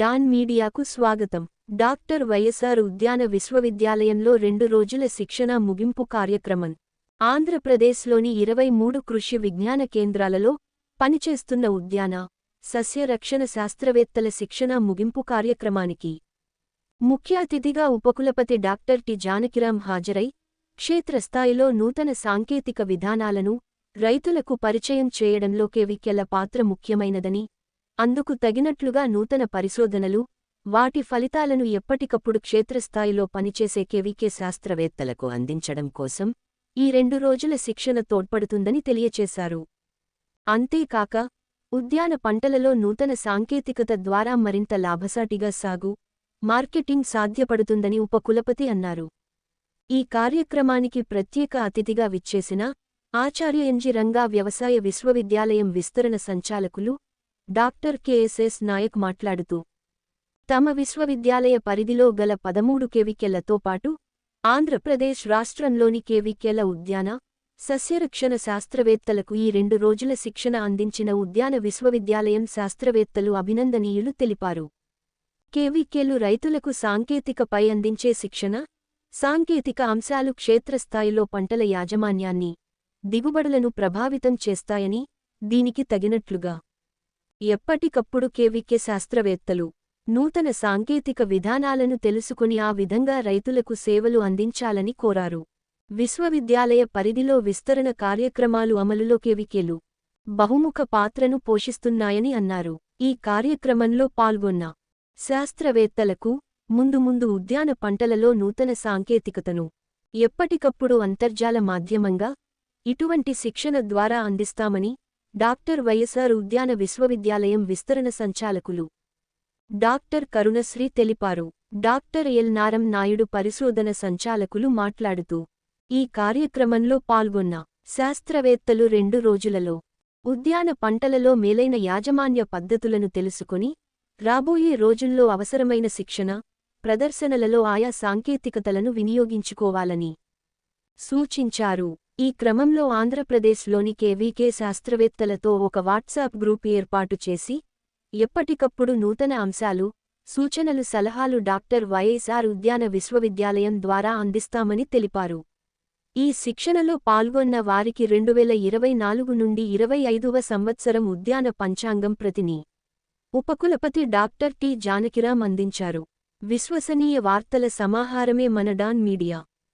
Don మీడియాకు స్వాగతం. Doctor YSR ఉద్యాన విశ్వవిద్యాలయంలో రెండు రోజుల శిక్షణ ముగింపు కార్యక్రమం. ఆంధ్రప్రదేశ్లోని ఇరవై మూడు కృషి విజ్ఞాన కేంద్రాలలో పనిచేస్తున్న ఉద్యాన సస్యరక్షణ శాస్త్రవేత్తల శిక్షణ ముగింపు కార్యక్రమానికి ముఖ్య అతిథిగా ఉపకులపతి డాక్టర్ టి. జానకిరాం హాజరై క్షేత్రస్థాయిలో నూతన సాంకేతిక విధానాలను రైతులకు పరిచయం చేయడంలో కెవికెల పాత్ర ముఖ్యమైనదని అందుకు తగినట్లుగా నూతన పరిశోధనలు వాటి ఫలితాలను ఎప్పటికప్పుడు క్షేత్రస్థాయిలో పనిచేసే కెవికే శాస్త్రవేత్తలకు అందించడం కోసం ఈ రెండు రోజుల శిక్షణ తోడ్పడుతుందని తెలియచేశారు. అంతేకాక ఉద్యాన పంటలలో నూతన సాంకేతికత ద్వారా మరింత లాభసాటిగా సాగు మార్కెటింగ్ సాధ్యపడుతుందని ఉపకులపతి అన్నారు. ఈ కార్యక్రమానికి ప్రత్యేక అతిథిగా విచ్చేసిన ఆచార్య ఎన్జి రంగా వ్యవసాయ విశ్వవిద్యాలయం విస్తరణ సంచాలకులు డాక్టర్ కెఎస్ఎస్ నాయక్ మాట్లాడుతూ తమ విశ్వవిద్యాలయ పరిధిలో గల పదమూడు కేవికెళ్ళతో పాటు ఆంధ్రప్రదేశ్ రాష్ట్రంలోని కేవికెల ఉద్యాన సస్యరక్షణ శాస్త్రవేత్తలకు ఈ రెండు రోజుల శిక్షణ అందించిన ఉద్యాన విశ్వవిద్యాలయం శాస్త్రవేత్తలు అభినందనీయులు తెలిపారు. కేవీకేలు రైతులకు సాంకేతికపై అందించే శిక్షణ సాంకేతిక అంశాలు క్షేత్రస్థాయిలో పంటల యాజమాన్యాన్ని దిగుబడులను ప్రభావితం చేస్తాయని దీనికి తగినట్లుగా ఎప్పటికప్పుడు కేవిక్య శాస్త్రవేత్తలు. నూతన సాంకేతిక విధానాలను తెలుసుకుని ఆ విధంగా రైతులకు సేవలు అందించాలని కోరారు. విశ్వవిద్యాలయ పరిధిలో విస్తరణ కార్యక్రమాలు అమలులో కేవికేలు బహుముఖ పాత్రను పోషిస్తున్నాయని అన్నారు. ఈ కార్యక్రమంలో పాల్గొన్న శాస్త్రవేత్తలకు ముందు ముందు ఉద్యాన పంటలలో నూతన సాంకేతికతను ఎప్పటికప్పుడు అంతర్జాల మాధ్యమంగా ఇటువంటి శిక్షణ ద్వారా అందిస్తామని డాక్టర్ వైఎస్ఆర్ ఉద్యాన విశ్వవిద్యాలయం విస్తరణ సంచాలకులు. డాక్టర్ కరుణశ్రీ తెలిపారు. డాక్టర్ ఎల్ నారం నాయుడు పరిశోధన సంచాలకులు మాట్లాడుతూ ఈ కార్యక్రమంలో పాల్గొన్న శాస్త్రవేత్తలు రెండు రోజులలో ఉద్యాన పంటలలో మేలైన యాజమాన్య పద్ధతులను తెలుసుకుని రాబోయే రోజుల్లో అవసరమైన శిక్షణ ప్రదర్శనలలో ఆయా సాంకేతికతలను వినియోగించుకోవాలని సూచించారు. ఈ క్రమంలో ఆంధ్రప్రదేశ్లోని కేవీకే శాస్త్రవేత్తలతో ఒక వాట్సాప్ గ్రూప్ ఏర్పాటు చేసి ఎప్పటికప్పుడు నూతన అంశాలు సూచనలు సలహాలు డాక్టర్ వైఎస్ఆర్ ఉద్యాన విశ్వవిద్యాలయం ద్వారా అందిస్తామని తెలిపారు. ఈ శిక్షణలో పాల్గొన్న వారికి రెండువేల ఇరవై నాలుగు నుండి ఇరవై ఐదువ సంవత్సరం ఉద్యాన పంచాంగం ప్రతిని ఉపకులపతి డాక్టర్ టి. జానకిరామ్ అందించారు. విశ్వసనీయ వార్తల సమాహారమే మన డాన్ మీడియా.